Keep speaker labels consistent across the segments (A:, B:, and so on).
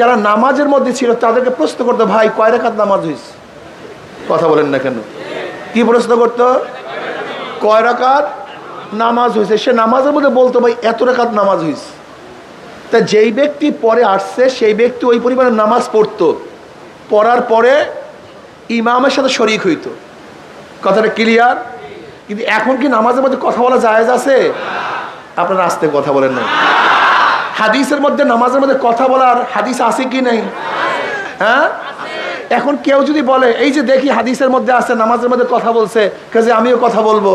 A: যারা নামাজের মধ্যে ছিল তাদেরকে প্রশ্ন করতো, ভাই, কয় রেখাত নামাজ হইস কথা বলেন না কেন? কি প্রশ্ন করতো? কয় রাকাত নামাজ হয়েছে সে নামাজের মধ্যে বলতো, ভাই, এত রাকাত নামাজ হয়েছে তা যেই ব্যক্তি পরে আসছে, সেই ব্যক্তি ওই পরিমাণে নামাজ পড়তো। পড়ার পরে ইমামের সাথে শরিক হইতো। কথাটা ক্লিয়ার? কিন্তু এখন কি নামাজের মধ্যে কথা বলা জায়েজ আছে? আপনারা আসতে কথা বলেন না হাদিসের মধ্যে, নামাজের মধ্যে কথা বলার হাদিস আছে কি নেই? হ্যাঁ? এখন কেউ যদি বলে, এই যে দেখি হাদিসের মধ্যে আছে, নামাজের মধ্যে কথা বলছে, কাজে আমিও কথা বলব।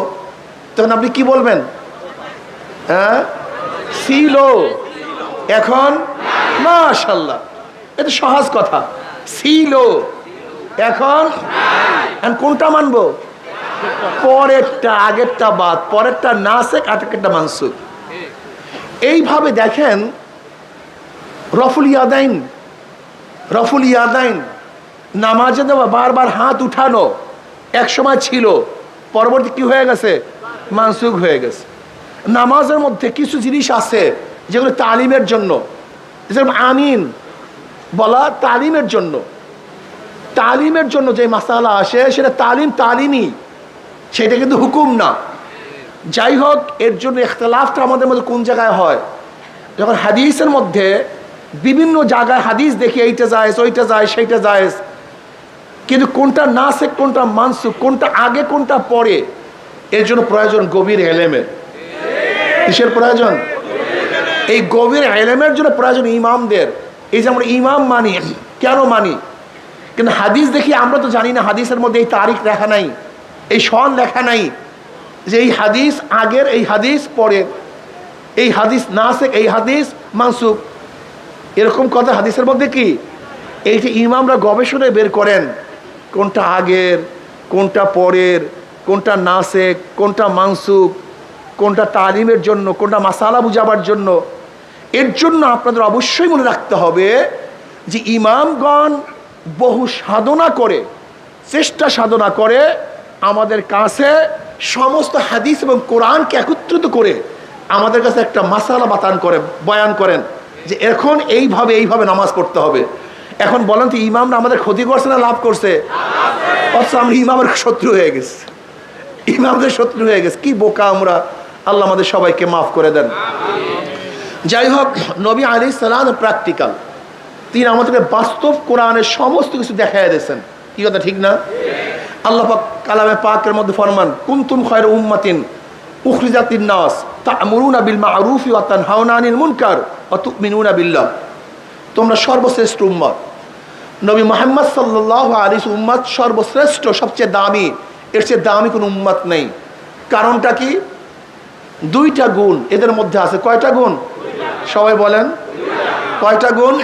A: তখন আপনি কি বলবেন? হ্যাঁ? ছিল। এখন? মাশাল্লাহ এটা সহজ কথা। ছিল। এখন? কোনটা মানবো? পরেরটা, আগেরটা বাদ। পরেরটা না শেখ আগেরটা মানসুক এইভাবে দেখেন রফুল ইয়াদাইন রফুল ইয়াদাইন, নামাজে দেওয়া বারবার হাত উঠানো এক সময় ছিল, পরবর্তী কি হয়ে গেছে? মানসুখ হয়ে গেছে। নামাজের মধ্যে কিছু জিনিস আছে যেগুলো তালিমের জন্য, যেরকম আমিন বলা তালিমের জন্য। তালিমের জন্য যে মাসালা আসে, সেটা তালিম তালিমই, সেটা কিন্তু হুকুম না। যাই হোক এর জন্য ইখতলাফটা আমাদের মধ্যে কোন জায়গায় হয়? যখন হাদিসের মধ্যে বিভিন্ন জায়গায় হাদিস দেখি, এইটা যায় ওইটা যায় সেইটা যায় কিন্তু কোনটা না সে কোনটা মানসুক কোনটা আগে, কোনটা পরে, এর জন্য প্রয়োজন গভীর এলেমের। কিসের প্রয়োজন? এই গভীর এলেমের জন্য প্রয়োজন ইমামদের। এই যে আমরা ইমাম মানি, কেন মানি? কিন্তু হাদিস দেখি, আমরা তো জানি না, হাদিসের মধ্যে এই তারিখ লেখা নাই, এই সন লেখা নাই। যে এই হাদিস আগের, এই হাদিস পরে। এই হাদিস নাসেক, এই হাদিস মানসুক এরকম কথা হাদিসের মধ্যে কি? এইটা ইমামরা গবেষণায় বের করেন, কোনটা আগের, কোনটা পরের, কোনটা নাসেক, কোনটা মানসুক কোনটা তালিমের জন্য, কোনটা মাসালা বুঝাবার জন্য। এর জন্য আপনাদের অবশ্যই মনে রাখতে হবে যে ইমামগণ বহু সাধনা করে, চেষ্টা সাধনা করে আমাদের কাছে সমস্ত হাদিস এবং কোরআনকে একত্রিত করে আমাদের কাছে একটা মাসালা বাতান করে, বয়ান করেন যে এখন এইভাবে এইভাবে নামাজ পড়তে হবে। এখন বলেন তো, ইমামরা আমাদের ক্ষতি করছে না লাভ করছে? অথচ আমরা ইমামের শত্রু হয়ে গেছি। ইমামদের শত্রু হয়ে গেছে। কি বোকা আমরা। আল্লাহ আমাদের সবাইকে মাফ করে দেন। যাই হোক, নবী আলী সালাম প্র্যাকটিক্যাল তিনি আমাদেরকে বাস্তব কোরআনের সমস্ত কিছু দেখাই দিয়েছেন। কি কথা, ঠিক না? আল্লাহ কালামে পাকের মধ্যে ফরমান, কুন্তুম খয়ের উম্মাতিন উখরিজাতিন নাস তা তা'মুরুনা বিল মা'রুফি ওয়া তানহাউনা আনিল মুনকার ওয়া তু'মিনুনা বিল্লাহ। তোমরা সর্বশ্রেষ্ঠ উম্মত নবী মোহাম্মদ সাল্লাল্লাহু আলাইহি উম্মত সর্বশ্রেষ্ঠ, সবচেয়ে দামি। এর চেয়ে দামি কোনো উম্মত নেই। কারণটা কি? দুইটা গুণ এদের মধ্যে আছে। কয়টা গুণ? সবাই বলেন। কয়টা গুণ?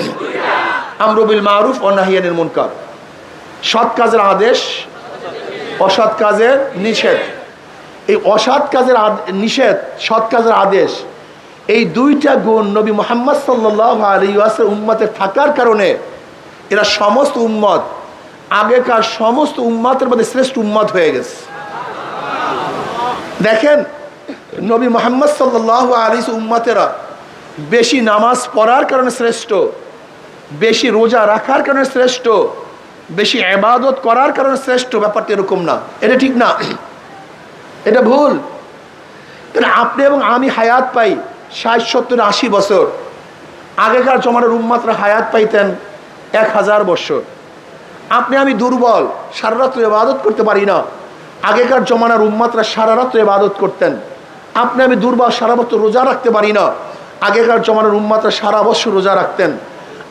A: আমরুবিল মারুফ ও নাহিয়ানের মুনকার। সৎ কাজের আদেশ অসৎ কাজের নিষেধ। এই অসৎ কাজের নিষেধ, সৎ কাজের আদেশ, এই দুইটা গুণ নবী মোহাম্মদ সাল্লাহ আলী ওয়াসের থাকার কারণে এরা সমস্ত উম্মত, আগেকার সমস্ত উম্মতের মধ্যে শ্রেষ্ঠ উম্মত হয়ে গেছে। দেখেন, নবী মোহাম্মদ সাল্লাহ আলী উম্মতেরা বেশি নামাজ পড়ার কারণে শ্রেষ্ঠ, বেশি রোজা রাখার কারণে শ্রেষ্ঠ বেশি এবাদত করার কারণে শ্রেষ্ঠ ব্যাপারটা এরকম না। এটা ঠিক না। এটা ভুল। তাহলে আপনি এবং আমি হায়াত পাই ষাট, সত্তর, আশি বছর। আগেকার জমানার উম্মাত্রা হায়াত পাইতেন এক হাজার বছর। আপনি আমি দুর্বল, সারা রাত্র ইবাদত করতে পারি না। আগেকার জমানার উম্মাত্রা সারা রাত্র ইবাদত করতেন। আপনি আমি দুর্বল, সারা বছর রোজা রাখতে পারি না। আগেকার জমানার উম্মাত্রা সারা বছর রোজা রাখতেন।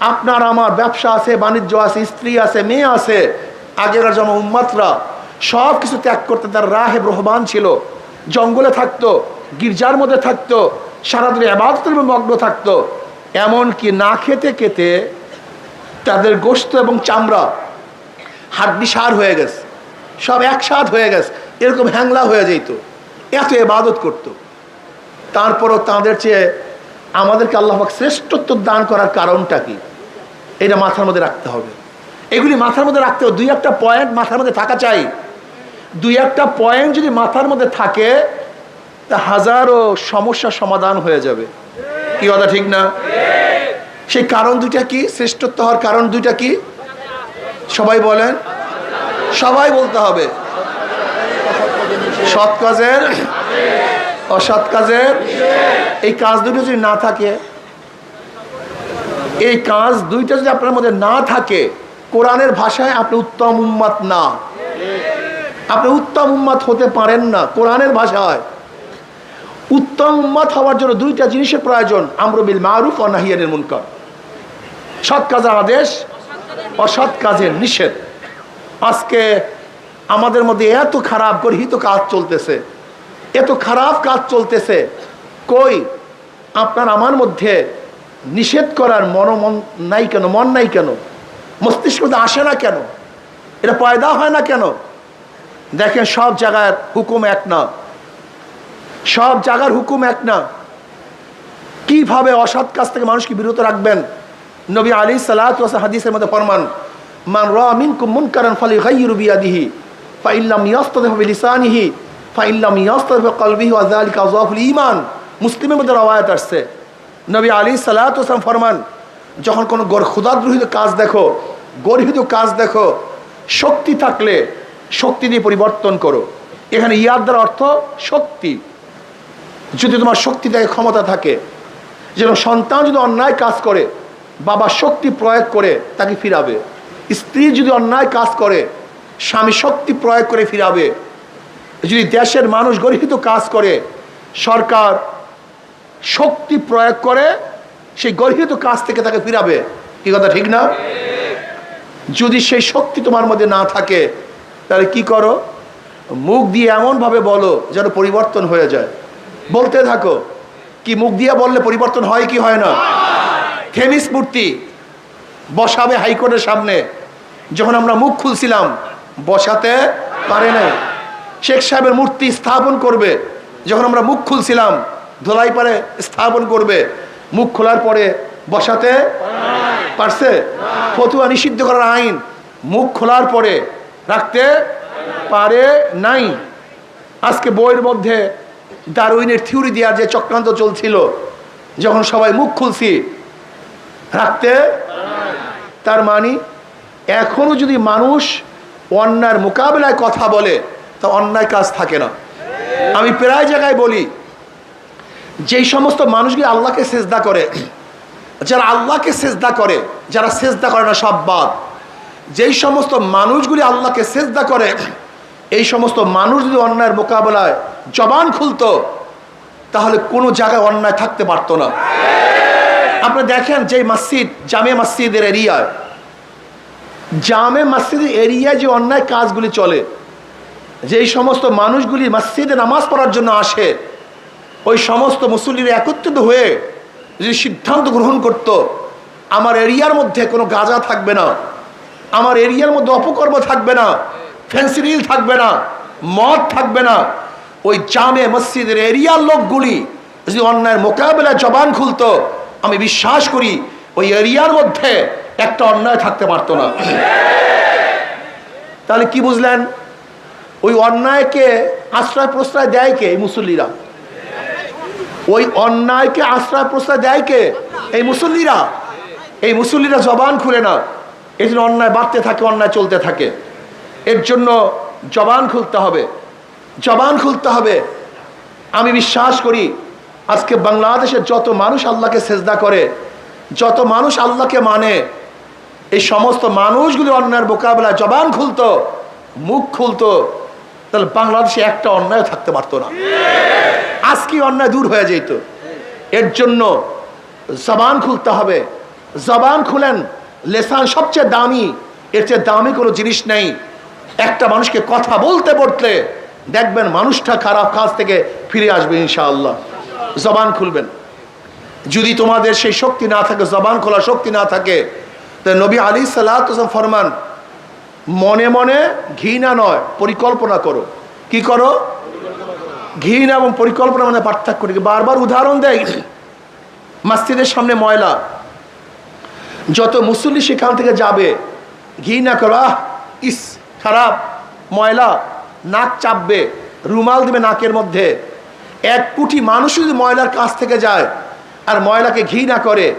A: আপনার আমার ব্যবসা আছে, বাণিজ্য আছে, স্ত্রী আছে, মেয়ে আছে আগেকার জমা উম্মাত্রা, সব কিছু ত্যাগ করতে তার রাহেব রহমান ছিল। জঙ্গলে থাকতো, গির্জার মধ্যে থাকতো, সারাদিন আবাদতের মগ্ন থাকতো। এমনকি না খেতে খেতে তাদের গোস্ত এবং চামড়া হাড্ডি সার হয়ে গেছে। সব একসাথ হয়ে গেছে। এরকম হ্যাংলা হয়ে যেত। এত এবাদত করত। তারপরও তাদের চেয়ে আমাদেরকে আল্লাহবাক শ্রেষ্ঠত্ব দান করার কারণটা কি? এটা মাথার মধ্যে রাখতে হবে। এগুলি মাথার মধ্যে রাখতে হবে। দুই একটা পয়েন্ট মাথার মধ্যে থাকা চাই। দুই একটা পয়েন্ট যদি মাথার মধ্যে থাকে, তা হাজারো সমস্যার সমাধান হয়ে যাবে। কি কথা ঠিক না? সেই কারণ দুইটা কি? শ্রেষ্ঠত্ব হওয়ার কারণ দুইটা কি? সবাই বলেন। সবাই বলতে হবে। সৎ কাজের, অসৎ কাজের, এই কাজ দুটো যদি না থাকে এই কাজ দুইটা যদি আপনার মধ্যে না থাকে, কোরআনের ভাষায় আপনি উত্তম উম্মাত না। আপনি উত্তম উম্মাত হতে পারেন না কোরআনের ভাষায়। উত্তম উম্মাত হওয়ার জন্য দুইটা জিনিসের প্রয়োজন আমরবিল মারুফ ও নাহিয়ানের মুনকার। সৎ কাজের আদেশ অসৎ কাজের নিষেধ। আজকে আমাদের মধ্যে এত খারাপ গর্হিত কাজ চলতেছে, এত খারাপ কাজ চলতেছে, কই? আপনার আমার মধ্যে নিষেধ করার মন মন নাই কেন, মন নাই কেন? মস্তিষ্ক মধ্যে আসে না কেন? এটা পয়দা হয় না কেন? দেখেন, সব জায়গার হুকুম এক না। সব জায়গার হুকুম এক না। কীভাবে অসৎ কাজ থেকে মানুষকে বিরত রাখবেন? নবী আলী সালাত হাদিসের মধ্যে ফরমান, মান রামিন কুমুন কারণ ফলে গাইরু বিয়াদিহি, ফাইল্লাম ইয়াস্তাদিফ বিলিসানিহি, ফাইল্লাম ইয়াস্তাদিফ কলবিহি ওয়া যালিকা যাফুল ঈমান। মুসলিমের মধ্যে রওয়ায়াত আসছে। নবী আলী ওসালাম ফরমান, যখন কোনো ক্ষুদাদ্রোহিত কাজ দেখো, গর্হিত কাজ দেখো, শক্তি থাকলে শক্তি দিয়ে পরিবর্তন করো। এখানে ইয়াদ দ্বারা অর্থ শক্তি। যদি তোমার শক্তি থাকে ক্ষমতা থাকে, যেন সন্তান যদি অন্যায় কাজ করে, বাবা শক্তি প্রয়োগ করে, তাকে ফিরাবে। স্ত্রী যদি অন্যায় কাজ করে, স্বামী শক্তি প্রয়োগ করে ফিরাবে। যদি দেশের মানুষ গর্হিত কাজ করে, সরকার শক্তি প্রয়োগ করে সেই গর্হিত কাজ থেকে তাকে ফিরাবে। কি কথা, ঠিক না? যদি সেই শক্তি তোমার মধ্যে না থাকে, তাহলে কি করো? মুখ দিয়ে এমনভাবে বলো যেন পরিবর্তন হয়ে যায়। বলতে থাকো, কি মুখ দিয়ে বললে পরিবর্তন হয় কি হয় না? থেমিস মূর্তি বসাবে হাইকোর্টের সামনে। যখন আমরা মুখ খুলছিলাম, বসাতে পারে না শেখ সাহেবের মূর্তি স্থাপন করবে। যখন আমরা মুখ খুলছিলাম ধোলাই পারে, স্থাপন করবে। মুখ খোলার পরে বসাতে পারছে? ফতুয়া নিষিদ্ধ করার আইন। মুখ খোলার পরে রাখতে পারে নাই। আজকে বইয়ের মধ্যে ডারউইনের থিওরি দেওয়ার যে চক্রান্ত চলছিল, যখন সবাই মুখ খুলছি, রাখতে তার মানে এখনও যদি মানুষ অন্যায়ের মোকাবেলায় কথা বলে, তা অন্যায় কাজ থাকে না। আমি প্রায় জায়গায় বলি যেই সমস্ত মানুষগুলি আল্লাহকে সেজদা করে, যারা আল্লাহকে সেজদা করে, যারা সেজদা করে না, সব বাদ। যেই সমস্ত মানুষগুলি আল্লাহকে সেজদা করে, এই সমস্ত মানুষ যদি অন্যায়ের মোকাবেলায় জবান খুলতো, তাহলে কোনো জায়গায় অন্যায় থাকতে পারতো না। আপনি দেখেন যে মসজিদ, জামে মসজিদের এরিয়ায় জামে মসজিদের এরিয়ায় যে অন্যায় কাজগুলি চলে, যেই সমস্ত মানুষগুলি মসজিদে নামাজ পড়ার জন্য আসে ওই সমস্ত মুসল্লিরা একত্রিত হয়ে যদি সিদ্ধান্ত গ্রহণ করত, আমার এরিয়ার মধ্যে কোনো গাঁজা থাকবে না, আমার এরিয়ার মধ্যে অপকর্ম থাকবে না ফেন্সিডিল থাকবে না, মদ থাকবে না, ওই জামে মসজিদের এরিয়ার লোকগুলি যদি অন্যায়ের মোকাবেলায় জবান খুলতো, আমি বিশ্বাস করি ওই এরিয়ার মধ্যে একটা অন্যায় থাকতে পারতো না। তাহলে কি বুঝলেন? ওই অন্যায়কে আশ্রয় প্রশ্রয় দেয় কে? এই মুসল্লিরা। ওই অন্যায়কে আশ্রয় প্রশ্রয় দেয় কে? এই মুসল্লিরা। এই মুসল্লিরা জবান খুলে না। এই জন্য অন্যায় বাড়তে থাকে, অন্যায় চলতে থাকে। এর জন্য জবান খুলতে হবে। জবান খুলতে হবে। আমি বিশ্বাস করি, আজকে বাংলাদেশের যত মানুষ আল্লাহকে সেজদা করে, যত মানুষ আল্লাহকে মানে এই সমস্ত মানুষগুলি অন্যায়ের মোকাবেলায় জবান খুলতো, মুখ খুলতো। তাহলে বাংলাদেশে একটা অন্যায় থাকতে পারতো না। আজকে অন্যায় দূর হয়ে যেত। এর জন্য জবান খুলতে হবে। জবান খুলেন, লেসান সবচেয়ে দামি, এর চেয়ে দামি কোনো জিনিস নেই। একটা মানুষকে কথা বলতে বলতে দেখবেন মানুষটা খারাপ কাজ থেকে ফিরে আসবে ইনশাআল্লাহ। জবান খুলবেন। যদি তোমাদের সেই শক্তি না থাকে, জবান খোলা শক্তি না থাকে তা নবী আলী সাল্লাহ ফরমান মনে মনে ঘৃণা নয়, পরিকল্পনা করো। কি করো? ঘৃণা এবং পরিকল্পনা মানে পার্থক্য বারবার উদাহরণ দেয়, মসজিদের সামনে ময়লা। যত মুসল্লি সেখান থেকে যাবে, ঘৃণা করো, আহ, ইস, খারাপ, ময়লা, নাক চাপবে, রুমাল দিবে নাকের মধ্যে। এক কোটি মানুষ যদি ময়লার কাছ থেকে যায় আর ময়লাকে ঘৃণা করে,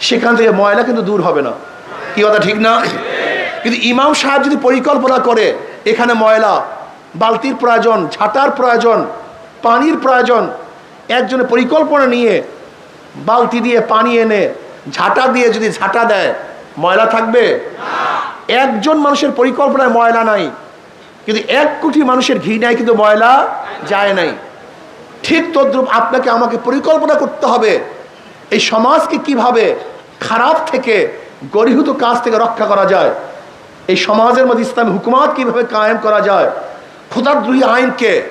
A: সেখান থেকে ময়লা কিন্তু দূর হবে না। কি কথা, ঠিক না? কিন্তু ইমাম সাহেব যদি পরিকল্পনা করে এখানে ময়লা বালতির প্রয়োজন ঝাঁটার প্রয়োজন পানির প্রয়োজন একজনের পরিকল্পনা নিয়ে বালতি দিয়ে পানি এনে ঝাঁটা দিয়ে যদি ঝাঁটা দেয় ময়লা থাকবে? একজন মানুষের পরিকল্পনায় ময়লা নাই কিন্তু এক কোটি মানুষের ঘি নাই কিন্তু ময়লা যায় নাই। ঠিক তদ্রুপ আপনাকে আমাকে পরিকল্পনা করতে হবে এই সমাজকে কীভাবে খারাপ থেকে গরিহুত কাজ থেকে রক্ষা করা যায়? এই সমাজের মধ্যে ইসলামী হুকুমাত কীভাবে কায়েম করা যায়? ক্ষুদাদ্রোহী আইনকে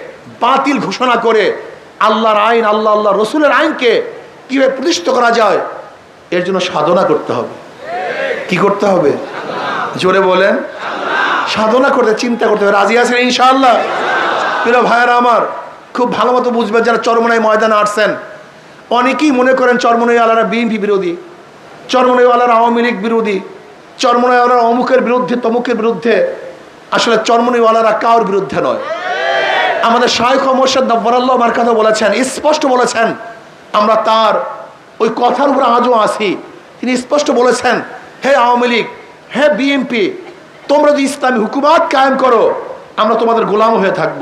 A: বাতিল ঘোষণা করে আল্লাহর আইন, আল্লাহ আল্লাহ রসুলের আইনকে কীভাবে প্রতিষ্ঠিত করা যায়? এর জন্য সাধনা করতে হবে। কি করতে হবে? জোরে বলেন। সাধনা করতে, চিন্তা করতে হবে। রাজি আছেন ইনশাআল্লাহ? প্রিয় ভাইয়ারা আমার, খুব ভালো মতো বুঝবেন যারা চরমনাই ময়দানে আসছেন। অনেকেই মনে করেন চরমনাইওয়ালারা বিএনপি বিরোধী চরমনাইওয়ালারা আওয়ামী লীগ বিরোধী। চরমনাইওয়ালারা অমুকের বিরুদ্ধে, তমুকের বিরুদ্ধে, আসলে চর্মনিওয়ালারা কার বিরুদ্ধে নয়। আমাদের শাহেখ মোর্শেদ নব্বরাল্লাহ কথা বলেছেন, স্পষ্ট বলেছেন, আমরা তার ওই কথার উপর আজও আসি তিনি স্পষ্ট বলেছেন, হে আওয়ামী লীগ, হে বিএনপি, তোমরা যদি ইসলামী হুকুমাত কায়েম করো, আমরা তোমাদের গোলাম হয়ে থাকব।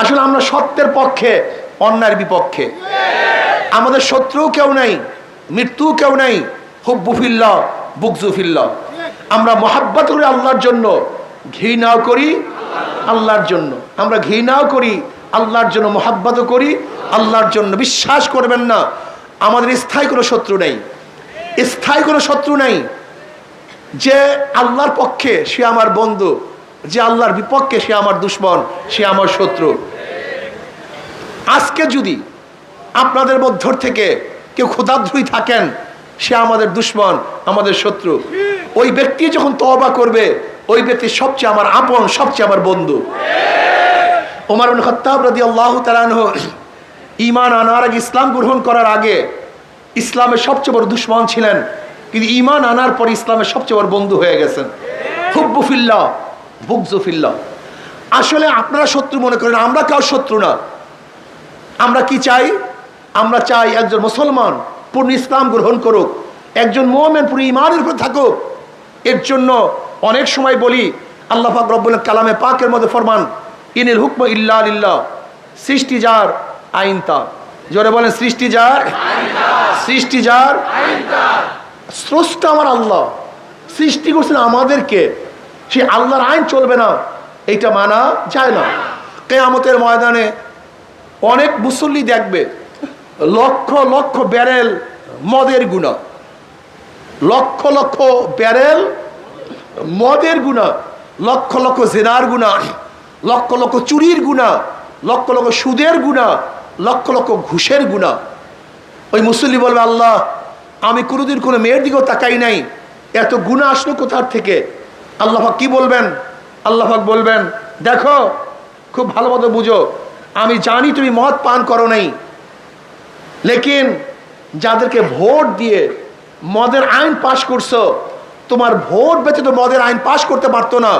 A: আসলে আমরা সত্যের পক্ষে, অন্যায়ের বিপক্ষে। আমাদের শত্রুও কেউ নেই মৃত্যু কেউ নেই হুব্বুফিল্লা বুকজুফিল্লা আমরা মহাব্বত করি আল্লাহর জন্য ঘৃণাও করি আল্লাহর জন্য। আমরা ঘৃণাও করি আল্লাহর জন্য মহাব্বতও করি আল্লাহর জন্য। বিশ্বাস করবেন না, আমাদের স্থায়ী কোনো শত্রু নেই। স্থায়ী কোনো শত্রু নেই যে আল্লাহর পক্ষে সে আমার বন্ধু, যে আল্লাহর বিপক্ষে সে আমার দুশ্মন, সে আমার শত্রু। আজকে যদি আপনাদের মধ্য থেকে কেউ ক্ষুদাদ্রুই থাকেন সে আমাদের দুশ্মন, আমাদের শত্রু। ওই ব্যক্তি যখন তবা করবে, ওই ব্যক্তি সবচেয়ে আমার আপন, সবচেয়ে আমার বন্ধু। ওমর খত্তাব আল্লাহ তালানহ ইমান আনার আগে ইসলাম গ্রহণ করার আগে ইসলামের সবচেয়ে বড় দুশ্মন ছিলেন। কিন্তু ইমান আনার পর ইসলামের সবচেয়ে বড় বন্ধু হয়ে গেছেন। হুব্বুফিল্লা বুকজুফিল্লা আসলে আপনারা শত্রু মনে করেন, আমরা কাউ শত্রু না। আমরা কি চাই? আমরা চাই একজন মুসলমান পূর্ণ ইসলাম গ্রহণ করুক। একজন মোহামেন পুরো ইমানের উপর থাকুক। এর জন্য অনেক সময় বলি, আল্লাহ পাক রব্বুল কালামে পাকের মধ্যে ফরমান, ইনিল হুকম ইল্লা আলিল্লাহ সৃষ্টি যার, আইন তার। জোরে বলেন, সৃষ্টি যার সৃষ্টি যার, স্রষ্টা আমার আল্লাহ। সৃষ্টি করছেন আমাদেরকে। সে আল্লাহর আইন চলবে না। এইটা মানা যায় না। কেয়ামতের ময়দানে অনেক মুসল্লি দেখবে লক্ষ লক্ষ ব্যারেল মদের গুণা। লক্ষ লক্ষ ব্যারেল মদের গুণা। লক্ষ লক্ষ জেনার গুণা। লক্ষ লক্ষ চুরির গুণা। লক্ষ লক্ষ সুদের গুণা। লক্ষ লক্ষ ঘুষের গুণা। ওই মুসল্লি বলবে, আল্লাহ, আমি কোনোদিন কোনো মেয়ের দিকেও তাকাই নাই। এত গুণা আসলো কোথার থেকে? আল্লাহাক কি বলবেন? আল্লাহাক বলবেন, দেখো, খুব ভালো মতো বুঝো। আমি জানি তুমি মদ পান করো নাই। লেকিন যাদেরকে ভোট দিয়ে মদের আইন পাশ করছ, তোমার ভোট ব্যতীত মদের আইন পাশ করতে পারতো না।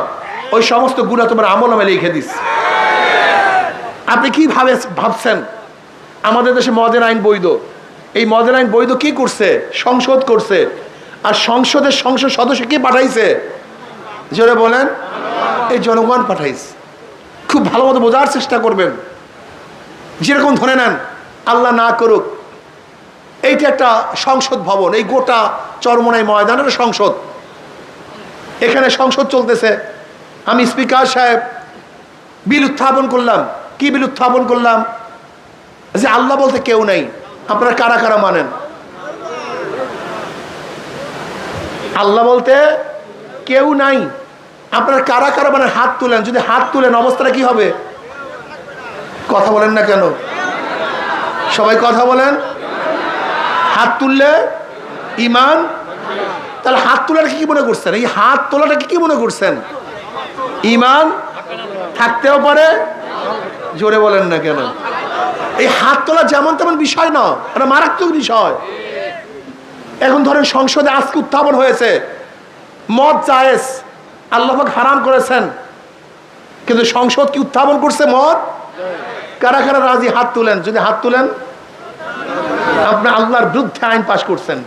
A: ওই সমস্ত গুণা তোমার আমল আমি লিখে দিস আপনি কি ভাবে ভাবছেন? আমাদের দেশে মদের আইন বৈধ। এই মদের আইন বৈধ কি করছে? সংসদ করছে। আর সংসদের সংসদ সদস্য কি পাঠাইছে? জোরে বলেন। এই জনগণ পাঠাইছে। খুব ভালো মতো বোঝার চেষ্টা করবেন। যেরকম ধরে নেন, আল্লাহ না করুক এইটা একটা সংসদ ভবন, এই গোটা চরমনাই ময়দানের সংসদ। এখানে সংসদ চলতেছে। আমি স্পিকার সাহেব, বিল উত্থাপন করলাম। কি বিল উত্থাপন করলাম? যে আল্লাহ বলতে কেউ নেই। আপনারা কারা কারা মানেন? আল্লাহ বলতে কেউ নাই। আপনারা কারা কারা মানে হাত তুলেন? যদি হাত তুলেন, অবস্থাটা কি হবে? কথা বলেন না কেন? সবাই কথা বলেন। হাত তুললে ইমান? তাহলে হাত তোলাটাকে কি মনে করছেন? এই হাত তোলাটাকে কি মনে করছেন? ইমান থাকতেও পারে, জোরে বলেন না কেন? এই হাত তোলা যেমন তেমন বিষয় না, এটা মারাত্মক বিষয়। এখন ধরেন সংসদে আজকে উত্থাপন হয়েছে, মদ জায়েজ আল্লাহাক হারাম করেছেন। কিন্তু সংসদ কি উত্থাপন করছে মদ? কারা কারা রাজি হাত তুলেন? যদি হাত তুলেন আপনি আল্লাহর বিরুদ্ধে আইন পাশ করছেন।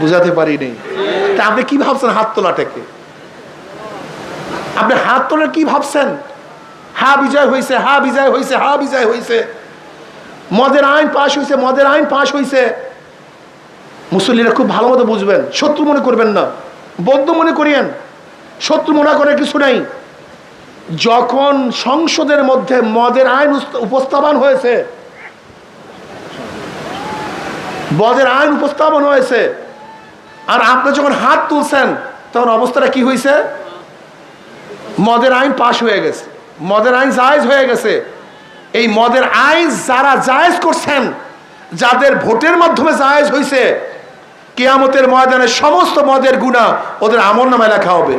A: বুঝাতে পারিনি। তা আপনি কি ভাবছেন হাত তোলাটাকে? আপনি হাত তোলা কি ভাবছেন? হা বিজয় হয়েছে হা বিজয় হয়েছে হা বিজয় হয়েছে মদের আইন পাশ হয়েছে মদের আইন পাশ হয়েছে মুসল্লিরা খুব ভালো মতো বুঝবেন। শত্রু মনে করবেন না। বদ্ধ মনে করিয়েন। শত্রু মনে করে কিছু নাই। যখন সংসদের মধ্যে মদের আইন উপস্থাপন হয়েছে মদের আইন উপস্থাপন হয়েছে। আর আপনি যখন হাত তুলছেন, তখন অবস্থাটা কি হয়েছে মদের আইন পাশ হয়ে গেছে। মদের আইন জায়েজ হয়ে গেছে। এই মদের আইন যারা জায়েজ করছেন, যাদের ভোটের মাধ্যমে জায়েজ হয়েছে কেয়ামতের ময়দানে সমস্ত মদের গুণা ওদের আমল নামায় লেখা হবে।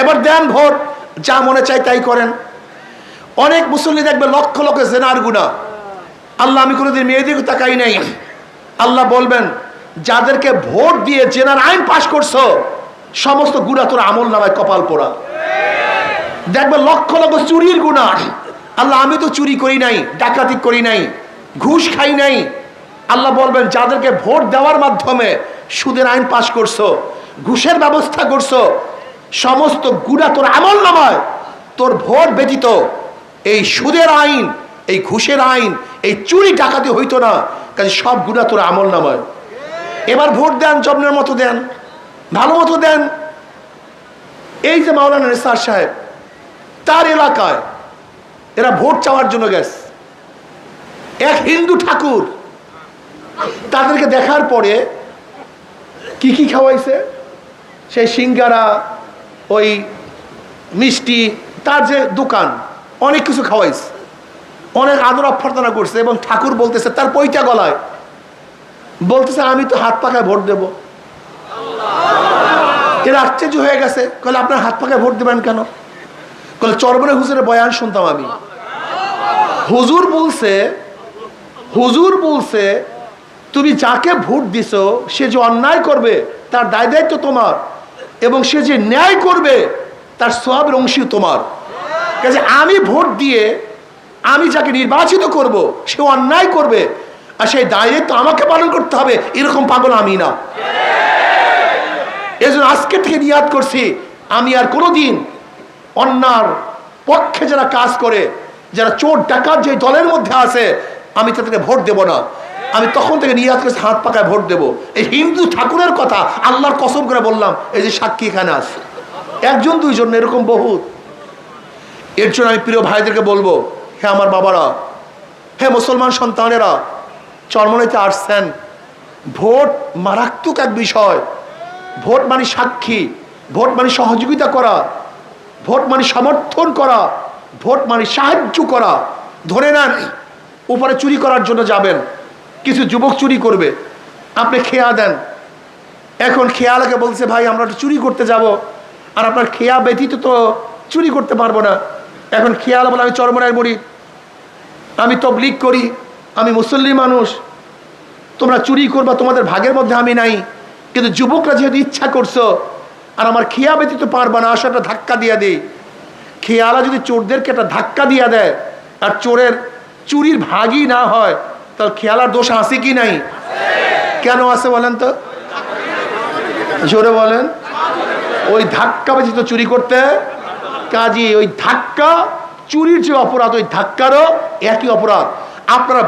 A: এবার দেন ভোট, যা মনে চাই তাই করেন। অনেক মুসল্লি দেখবে লক্ষ লক্ষ জেনার গুণা আল্লাহ, আমি কোনোদিন মেয়েদিকে তাকাই নাই। আল্লাহ বলবেন, যাদেরকে ভোট দিয়ে জেনার আইন পাশ করছ, সমস্ত গুণা তোর আমল নামায় কপাল পোড়া। দেখবে লক্ষ লক্ষ চুরির গুণা। আল্লাহ, আমি তো চুরি করি নাই, ডাকাতি করি নাই, ঘুষ খাই নাই। আল্লাহ বলবেন, যাদেরকে ভোট দেওয়ার মাধ্যমে সুদের আইন পাশ করছ, ঘুষের ব্যবস্থা করছ, সমস্ত গুণা তোর আমল নামায়, তোর ভোট ব্যতীত এই সুদের আইন এই ঘুষের আইন, এই চুরি ডাকাতি হইতো না, কাজে সব গুণা তোর আমল নামায়। এবার ভোট দেন যত্নের মতো দেন, ভালো মতো দেন। এই যে মাওলানা রেসার সাহেব, তার এলাকায় এরা ভোট চাওয়ার জন্য গেছে। এক হিন্দু ঠাকুর তাদেরকে দেখার পরে কি কি খাওয়াইছে? সেই সিঙ্গারা, ওই মিষ্টি, তার যে দোকান, অনেক কিছু খাওয়াইছে। অনেক আদর অভ্যর্থনা করছে এবং ঠাকুর বলতেছে, তার পৈটা গলায়। বলতেছে, আমি তো হাত পাখায় ভোট দেব। এরা আশ্চর্য হয়ে গেছে, কলে আপনার হাত পাখায় ভোট দেবেন কেন? কলে চরবনে হুজুরের বয়ান শুনতাম আমি। হুজুর বলছে হুজুর বলছে, তুমি যাকে ভোট দিছো, সে যে অন্যায় করবে, তার দায় দায়িত্ব তোমার এবং সে যে ন্যায় করবে, তার সবের অংশী তোমার। কাজে আমি ভোট দিয়ে আমি যাকে নির্বাচিত করব সে অন্যায় করবে আর সেই দায়িত্ব আমাকে পালন করতে হবে এরকম পাগল আমি না। এজন্য আজকে থেকে নিয়াদ করছি আমি আর কোনোদিন অন্যার পক্ষে যারা কাজ করে যারা চোর ডাকাত যে দলের মধ্যে আছে আমি তাদেরকে ভোট দেব না। আমি তখন থেকে নিয়াদ করেছি হাত পাকায় ভোট দেব। এই হিন্দু ঠাকুরের কথা আল্লাহর কসম করে বললাম এই যে সাক্ষী এখানে আছে। একজন দুইজন এরকম বহুত। এর জন্য আমি প্রিয় ভাইদেরকে বলব হে আমার বাবারা, হে মুসলমান সন্তানেরা চরমনাইতে আসছেন। ভোট মারাত্মক এক বিষয়। ভোট মানে সাক্ষী, ভোট মানে সহযোগিতা করা, ভোট মানে সমর্থন করা, ভোট মানে সাহায্য করা। ধরে নেন, উপরে চুরি করার জন্য যাবেন, কিছু যুবক চুরি করবে। আপনি খেয়া দেন। এখন খেয়ালাকে বলছে, ভাই, আমরা চুরি করতে যাব, আর আপনার খেয়া ব্যতীত তো চুরি করতে পারব না। এখন খেয়াল বলে আমি চরমনায় মরি। আমি তবলিক করি, আমি মুসল্লি মানুষ। তোমরা চুরি করবা, তোমাদের ভাগের মধ্যে আমি নাই। কিন্তু যুবকরা যেহেতু ইচ্ছা করছ, আর আমার খেয়া ব্যতীত পারবা না আসাটা ধাক্কা দিয়ে দিই। খেয়ালা যদি চোরদেরকে একটা ধাক্কা দিয়ে দেয়, আর চোরের চুরির ভাগই না হয়, তাহলে খেয়ালার দোষ আছে কি নাই? কেন আছে বলেন তো? জোরে বলেন। ওই ধাক্কা ব্যতীত চুরি করতে কাজী ওই ধাক্কা চুরির যে অপরাধ ওই ধাক্কারও একই অপরাধ। আপনারা